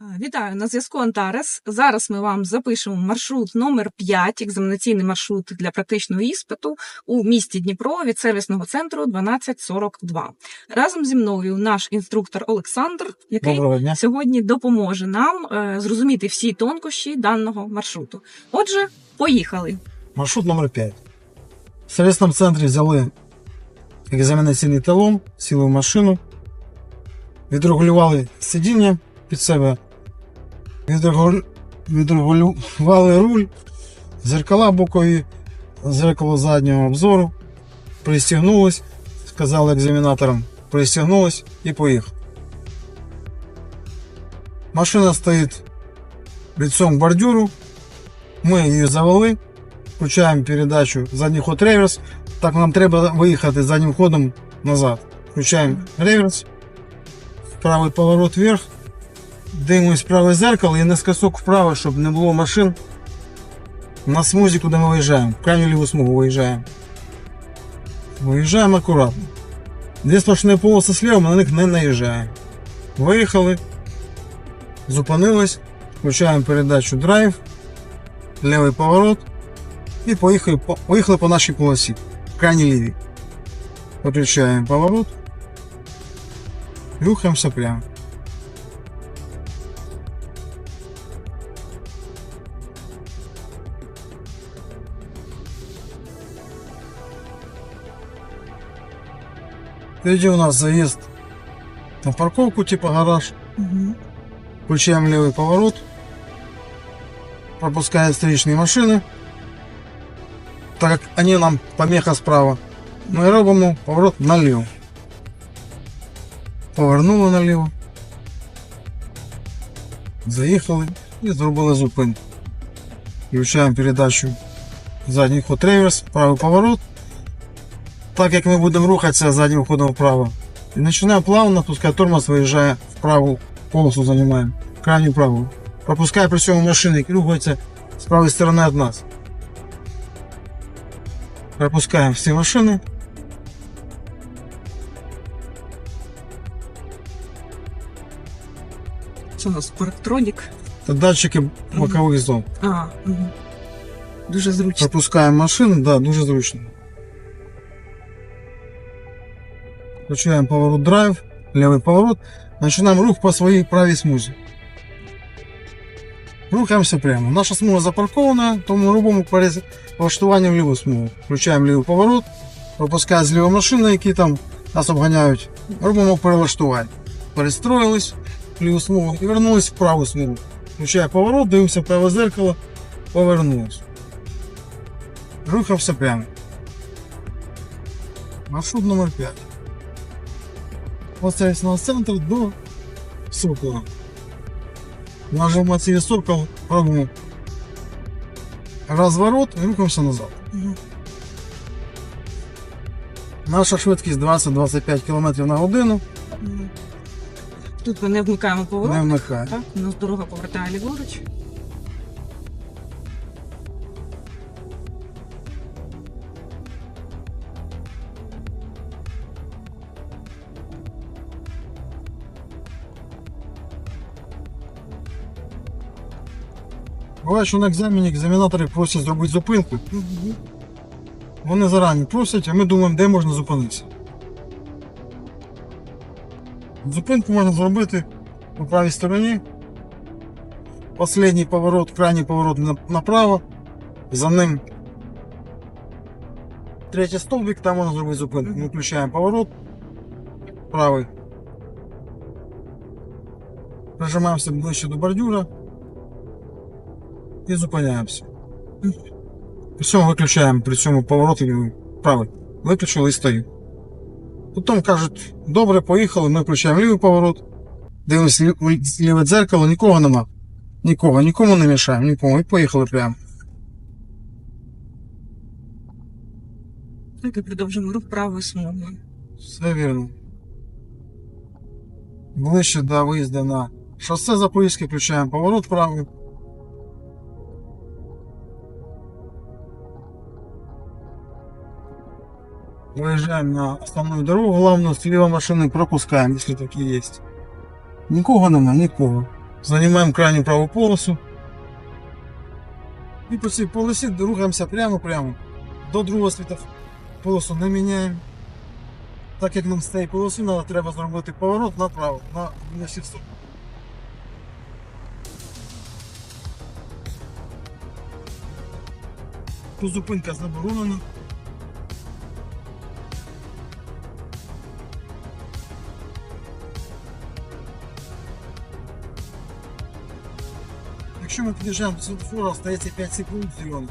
Вітаю на зв'язку Антарес. Зараз ми вам запишемо маршрут номер 5, екзаменаційний маршрут для практичного іспиту у місті Дніпро від сервісного центру 1242. Разом зі мною наш інструктор Олександр, який Доброго дня. сьогодні допоможе нам е, зрозуміти всі тонкощі даного маршруту. Отже, поїхали. Маршрут номер 5. В сервісному центрі взяли екзаменаційний талон, сіли в машину, відрегулювали сидіння під себе, відрегулювали руль, зеркала бокові, зеркало заднього обзору, пристігнулись, сказали екзаменаторам, пристігнулись і поїхали. Машина стоїть лицом к бордюру, ми її завели, включаємо передачу задній ход реверс. Так нам треба виїхати заднім ходом назад. Включаємо реверс, правий поворот вверх, дивимось праве зеркало і наскосок вправо, щоб не було машин. На смузі, куди ми виїжджаємо. В крайню ліву смугу виїжджаємо. Виїжджаємо акуратно. Дві сплошні полоси слева, ми на них не наїжджаємо. Виїхали, зупинились, включаємо передачу драйв, лівий поворот і поїхали, по- поїхали по нашій полосі. Крайній лівій. Виключаємо поворот. Рухаємося прямо. Впереди у нас заезд на парковку типа гараж. Угу. Включаем левый поворот. Пропускаем встречные машины. Так как они нам помеха справа. Ми робимо поворот наліво. Повернули наліво. Заїхали і зробили зупинку. Включаємо передачу задній ход реверс, правий поворот. Так як ми будемо рухатися заднім ходом вправо. І починаємо плавно, пускай тормоз виїжджає в праву полосу займаємо. Крайню праву. Пропускає при цьому машини, які рухаються з правої сторони від нас. Пропускаємо всі машини. Це у нас парктронік. Та датчики бокових зон. А, угу. Дуже зручно. Пропускаємо машини, да, дуже зручно. Включаємо поворот драйв, лівий поворот. Починаємо рух по своїй правій смузі. Рухаємося прямо. Наша смуга запаркована, тому робимо перез- влаштування в ліву смугу. Включаємо лівий поворот, пропускає зліва машини, які там нас обганяють. Робимо перелаштування. Перестроїлись в ліву смугу і вернулись в праву смугу. Включає поворот, дивимося в праве зеркало, повернулись. Рухався прямо. Маршрут номер 5. Ось сервісного центру до Сокола. Нажимаємо цей сокол, робимо розворот і рухаємося назад. Наша швидкість 20-25 км на годину. Тут ми не вмикаємо поворот. Не вмикає. Так, у нас дорога повертає ліворуч. Що на екзамені екзаменатори просять зробити зупинку. Вони зарані просять, а ми думаємо, де можна зупинитися. Зупинку можна зробити по правій стороні. Последній поворот, крайній поворот направо. За ним третій столбик, там можна зробити зупинку. Ми включаємо поворот. Правий. Прижимаємося ближче до бордюра. І зупиняємося. Цьому виключаємо при цьому поворот правий. Виключили і стою. Потім кажуть, добре, поїхали, ми включаємо лівий поворот, дивимося ліве дзеркало, нікого нема. Нікого, нікому не мішаємо, нікому. І поїхали прямо. Так і продовжимо рух правою смугою. Все вірно. Ближче до виїзду на шосе Запорізьке, включаємо поворот правий. Выезжаем на основную дорогу, главную, слева машины пропускаем, если такие есть. Нікого нема, нікого. Занимаем крайню праву полосу. І по цій полосі рухаємося прямо-прямо. До другого світофора. Полосу не міняємо. Так як нам з цієї полоси надо, треба зробити поворот направо, на, на всі сторони. Тут зупинка заборонена. Якщо ми під'їжджаємо до світофора, остається 5 секунд зеленых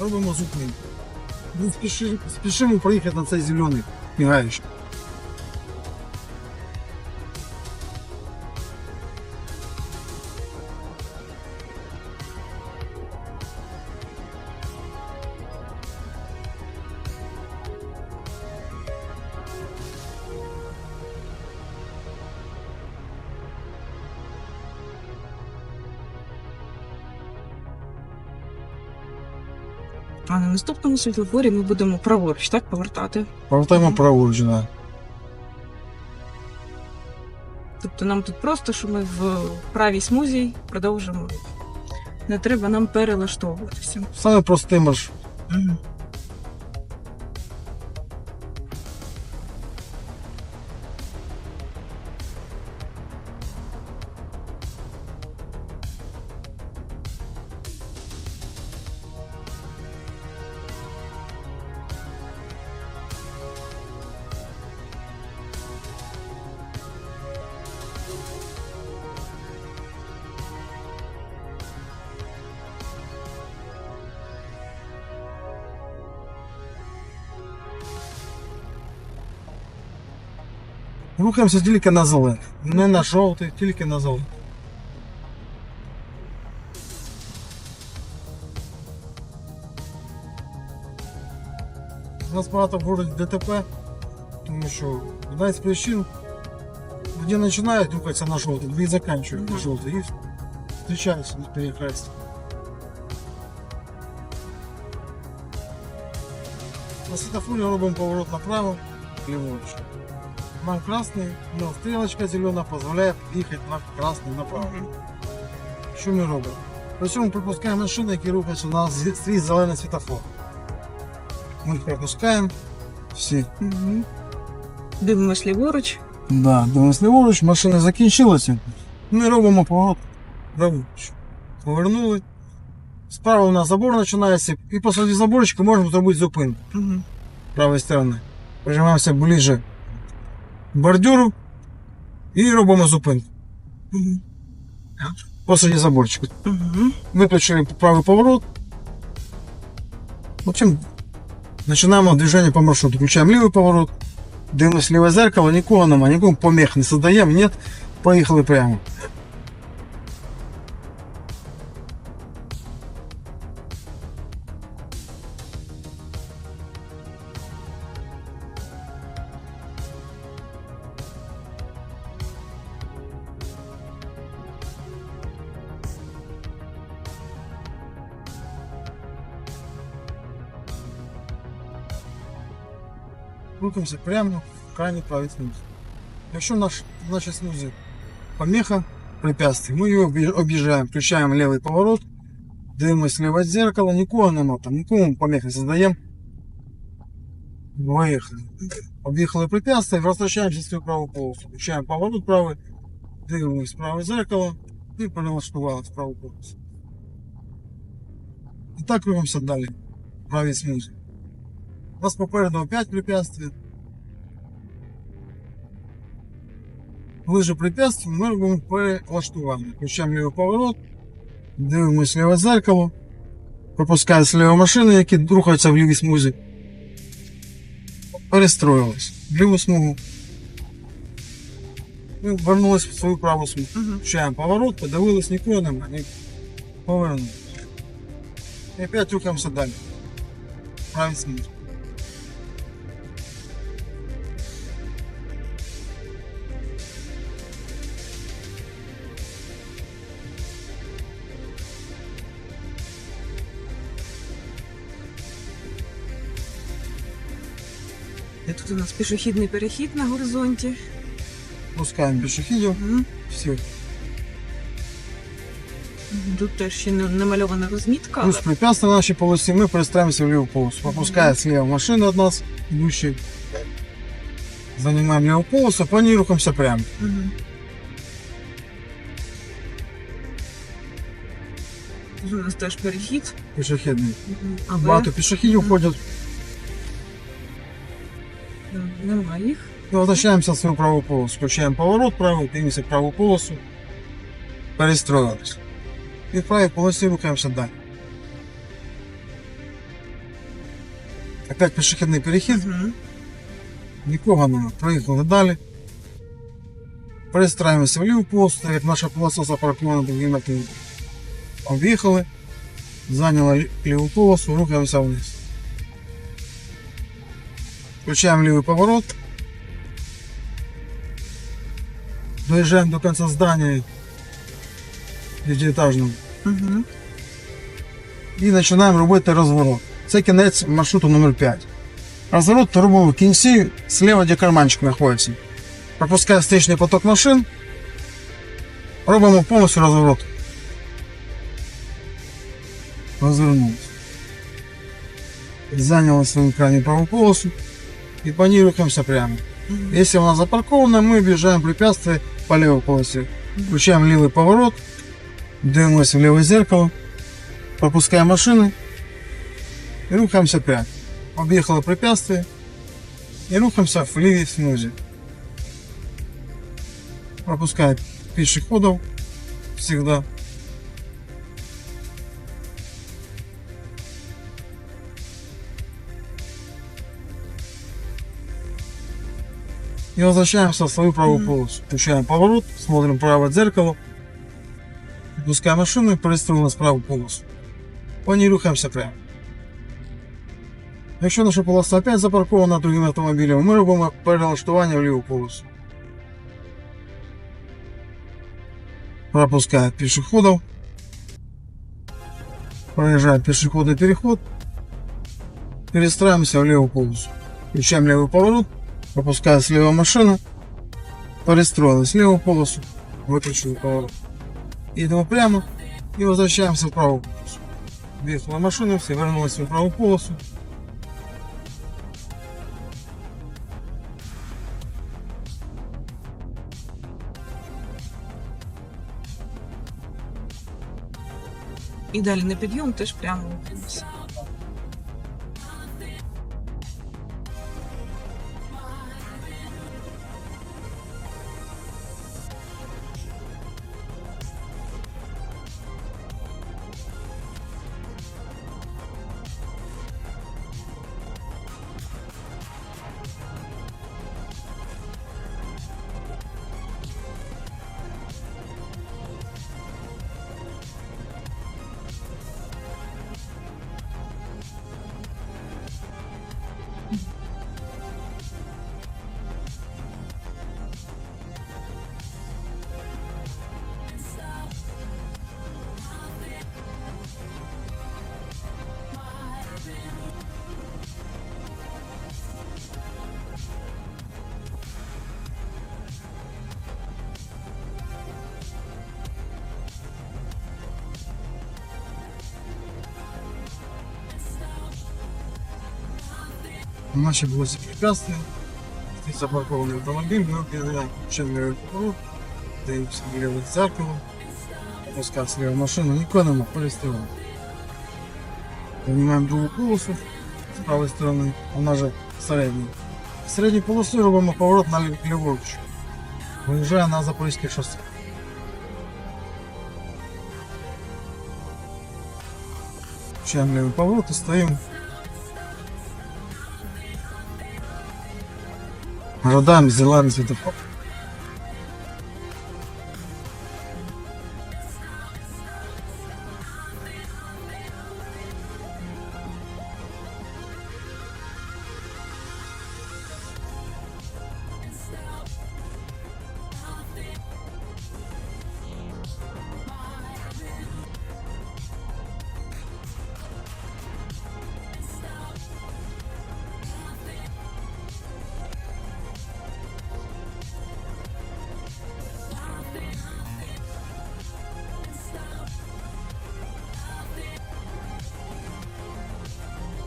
Робимо зупинку. спешим спішимо, спішимо проїхати на цей зелений мігаючий. А на наступному світлофорі ми будемо праворуч, так, повертати. Повертаємо праворуч, да. Тобто нам тут просто, що ми в правій смузі продовжимо. Не треба нам перелаштовуватися. Саме простий маршрут. Мгм. Рухаємося тільки на зелений. Не на жовтий, тільки на зелений. У нас багато в городі ДТП, тому що одна з причин, где починають рухатися на жовтий, дві заканчують на Мгм. жовтий і зустрічаються на перехресті. На світофорі робимо поворот направо, ліворуч. Нам красный, но стрелочка зеленая позволяет ехать на красный направо. Що ми робимо? При цьому пропускаємо машини, які рухаються на свій зелений світофор. Ми їх пропускаємо. Всі. Мгм. Дивимось ліворуч. Да, дивимось ліворуч, машини закінчилися. Ми робимо поворот праворуч. Повернули. Справа у нас забор починається, і посреди заборчика можемо зробити зупинку Мгм. правої сторони. Прижимаємося ближче к бордюру і робимо зупинку. Мгм. Посреди заборчика. Мгм. Выключили правый поворот. В общем, начинаем движение по маршруту. Включаем левый поворот. Дивимось ліве зеркало, нікого нема, нікому помех не создаємо, нет, поїхали прямо. Крутимося прямо в крайній правій смузі. Якщо наш, в нашій смузі помеха, препятствие, ми її об'їж- об'їжджаємо, включаємо лівий поворот, дивимося ліве зеркало, нікого нема там, нікому помех не задаємо. Виїхали. Об'їхали препятствие, возвращаємося в свою праву полосу. Включаємо поворот правий, дивимось праве зеркало і перелаштували в праву полосу. І так рухаємося далі. в Правій смузі. У нас попереду опять препятствие. Ближе препятствие ми робимо перелаштування. Включаємо лівий поворот, дивимося ліве зеркало, пропускаємо сліва машини, які рухаються в лівій смузі. Перестроїлись в ліву смугу. І вернулись в свою праву смугу. Включаємо поворот, подивились, нікого немає. Ні... Повернули. І опять рухаємося далі. Правий смуг. Тут у нас пішохідний перехід на горизонті. Пускаємо пішохідів. Мгм. Все. Тут теж ще не намальована розмітка. Плюс препятствия на нашей полосе, мы пристраиваемся в левую полосу. Пропуская слева машину от нас, идущий. Занимаем левую полосу, по ней рухаемся прямо. Мгм. Тут у нас теж перехід. Пішохідний. Але Багато пішохідів ходять. Немає їх. Возвращаемся в свою правую полосу. Включаем поворот правый, двигаемся в правую полосу. Перестроились. И в правой полосе рухаемся дальше. Опять пішохідний перехід. Мгм. Нікого нема. Проїхали далі. Перестраюємося в ліву полосу, так як наша полоса запаркована другим. Об'їхали, зайняли ліву полосу, рухаємося вниз. Включаємо лівий поворот. Доїжджаємо до кінця здання дев'ятиэтажного. Мгм. і починаємо робити розворот. Це кінець маршруту номер 5. Розворот робимо в кінці, зліва, де карманчик знаходиться. Пропускає встречний поток машин. Робимо повністю розворот. Розвернулися. Зайняли свою крайню праву полосу и рухаемся прямо. Если она запаркована, мы объезжаем препятствие по левой полосе. Включаем левый поворот, дивимося в левое зеркало, пропускаем машины и рухаемся прямо. Объехало препятствие и рухаемся в левой смузе. Пропуская пешеходов всегда. И возвращаемся в свою правую Мгм. полосу. Включаем поворот, смотрим правое зеркало, Пускай машину и перестроїли в праву полосу. По ній рухаємося прямо. Якщо наша полоса опять запаркована другим автомобілем, ми робимо перелаштування в ліву полосу. Пропускає пішоходів. Проїжджає пішохідний переход. Перестраиваемся в левую полосу. Включаем левый поворот. Пропуская слева машина. Перестроилась в левую полосу. Выключили поворот. Едем прямо и возвращаемся в правую полосу. Въехала машина, все вернулась в правую полосу. І далі на підйом теж прямо рухаємося. Наші було препятствия. Стоит запаркованный автомобиль, мы передаем включаем поворот, даемся в левое зеркало, опускаем слева машину, никого нема, перестроим. Занимаем другу полосу з правої сторони, вона же середня. В середній полосі робимо поворот на лів- ліворуч. Виїжджає на Запорізьке шосе. Включаем левый поворот и стоим Ожидаем зеленый светофор.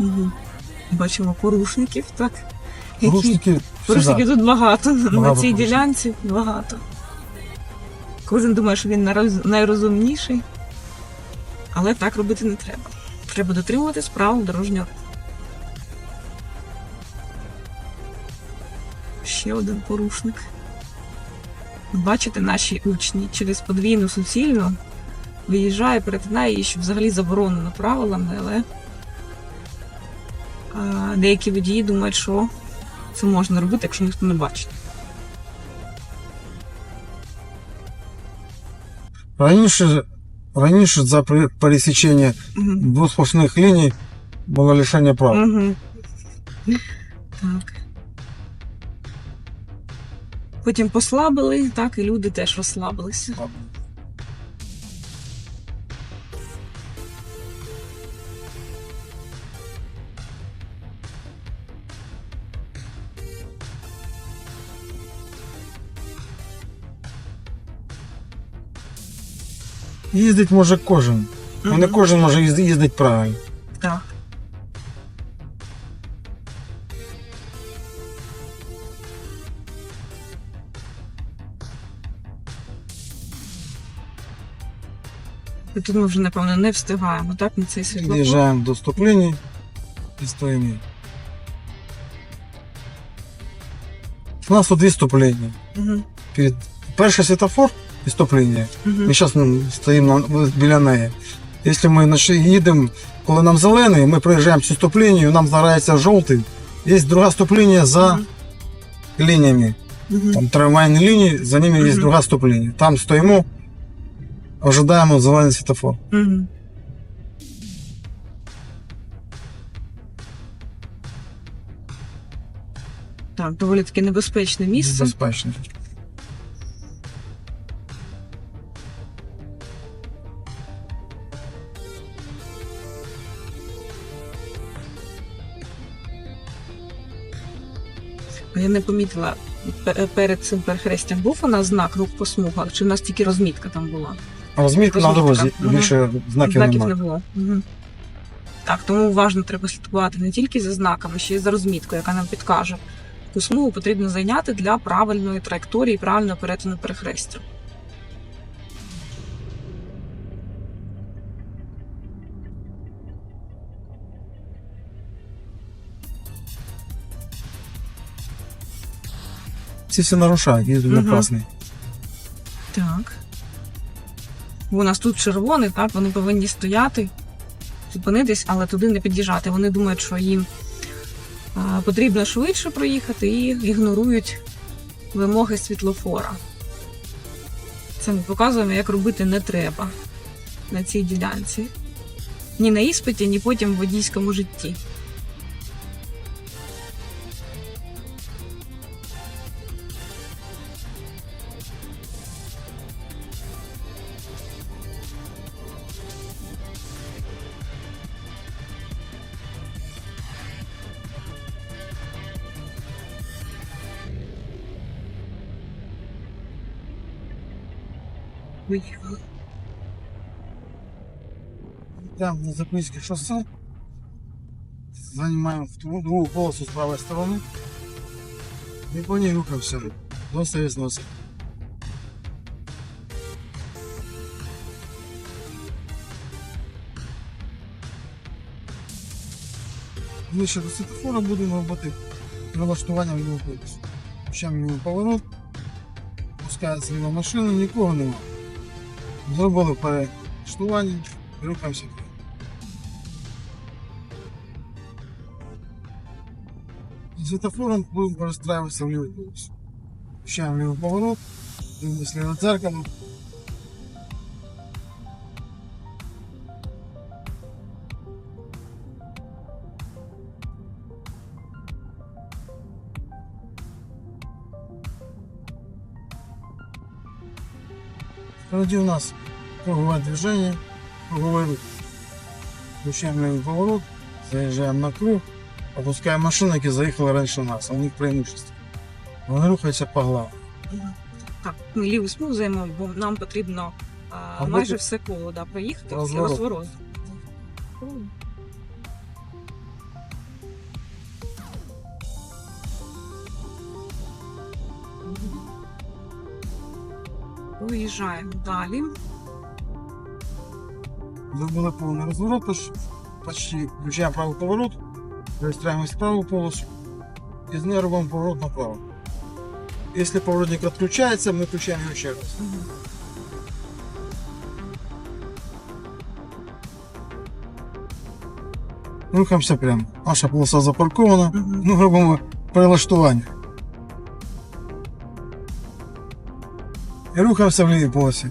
Угу. Бачимо порушників, так? Які- Порушники Порушників сюди. тут багато. На цій ділянці багато. Кожен думає, що він найрозумніший. Але так робити не треба. Треба дотримуватись правил дорожнього руху. Ще один порушник. Бачите, наші учні через подвійну суцільну виїжджає, перетинає її, що взагалі заборонено правилами, але деякі водії думають, що це можна робити, якщо ніхто не бачить. Раніше, раніше за пересічення Мгм. двосплошних ліній було лишення прав. Угу. Так. Потім послабили, так, і люди теж розслабилися. Їздить може кожен. Ну, Не кожен може їзд- їздити правильно. Так. І тут ми вже, напевно, не встигаємо, так, на цей світлофор. Під'їжджаємо до стоплення і стоїмо. У нас тут дві стоплення. Угу. Перед... Перший світофор і стоплення. Угу. Ми зараз стоїмо біля неї. Якщо ми їдемо, коли нам зелений, ми проїжджаємо цю стоп-лінію, нам загорається жовтий. Є друга стоп-лінія за лініями. Там трамвайні лінії, за ними є друга стоп-лінія. Там стоїмо, ожидаємо зелений світофор. Так, доволі таки небезпечне місце. Безпечно. Я не помітила перед цим перехрестям був у нас знак рух по смугах, чи в нас тільки розмітка там була? Розмітка на дорозі, угу. більше знаків, Знаків не було. Угу. Так, тому уважно треба слідкувати не тільки за знаками, ще й за розміткою, яка нам підкаже. Яку смугу потрібно зайняти для правильної траєкторії, правильного перетину перехрестя. Всі нарушають, їздять на красний. Так. Бо у нас тут червоний, так, вони повинні стояти, зупинитись, але туди не під'їжджати. Вони думають, що їм а, потрібно швидше проїхати і ігнорують вимоги світлофора. Це ми показуємо, як робити не треба на цій ділянці. Ні на іспиті, ні потім в водійському житті. Виїхали. Там на Запорізьке шосе. Занимаем вторую другую полосу с правой стороны. И по ней рухаемся до советского Союза. Ближче до світофора будемо робити прилаштування в ліву полосу. Включаємо лівий поворот, пускається ліва машина, нікого нема. Зробили перештування, рухаємося. вперед. І Светофором будемо перестраюватися в лівий полосу. Включаємо лівий поворот, дивимося ліве дзеркало. Впереди у нас круговое движение, круговой рух. Включаем левый поворот, заезжаем на круг, опускаем машину, которые заехали раньше нас, у них преимущество. Вони рухаються по главу. Так, ми ліву смугу займемо, бо нам потрібно а, Або майже все коло да, проїхати після Розворот. Виїжджаємо далі. Зробили повний розворот, поч- почти включаємо правий поворот, перестраиваемся в правую полосу и з неї поворот направо. Если поворотник отключается, мы включаем его еще раз. Рухаємося прямо. Наша полоса запаркована. Ми робимо перелаштування. І рухаємося в лівій полосі.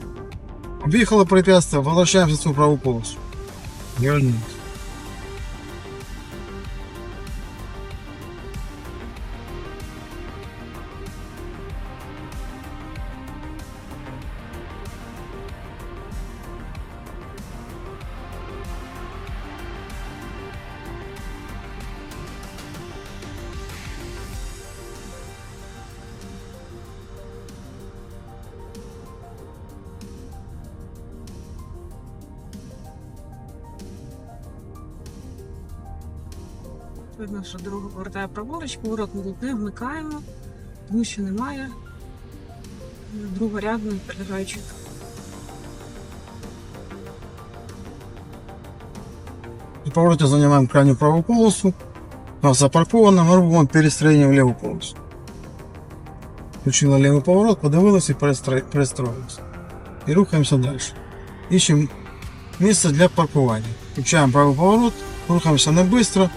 Об'їхали препятствие, возвращаемся в свою правую полосу. Вернемся. Видно, що дорога повертає праворуч, поворот не вмикаємо, тому що немає другорядної перелягаючої. В повороте занимаем крайнюю правую полосу. У нас запарковано, ми робимо перестроєння в ліву полосу. Включили лівий поворот, подивилися і перестро- перестроїлися. І рухаємося далі. Іщемо місце для паркування. Включаємо правий поворот, рухаємося не швидко,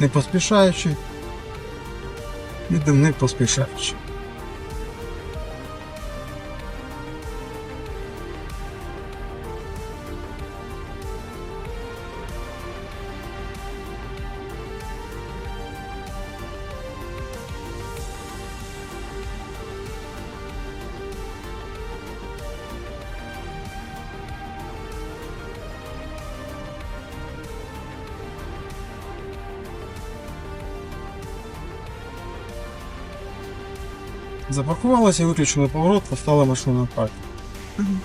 не поспішаючи. Їдемо не поспішаючи. Запаркувалися і виключили поворот, поставили машину на парк. Мгм.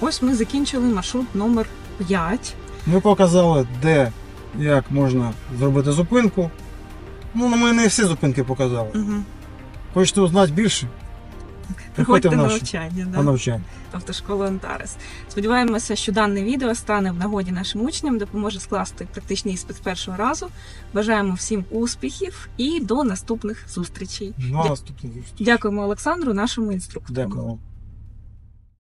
Ось ми закінчили маршрут номер 5. Ми показали, де як можна зробити зупинку. Ну, ми не всі зупинки показали. Угу. Хочете узнати більше? Приходьте на навчання. на Да? навчання. Автошколи Антарес. Сподіваємося, що дане відео стане в нагоді нашим учням, допоможе скласти практичний іспит з першого разу. Бажаємо всім успіхів і до наступних зустрічей. До наступних зустрічей. Дякуємо Олександру, нашому інструктору. Дякую вам.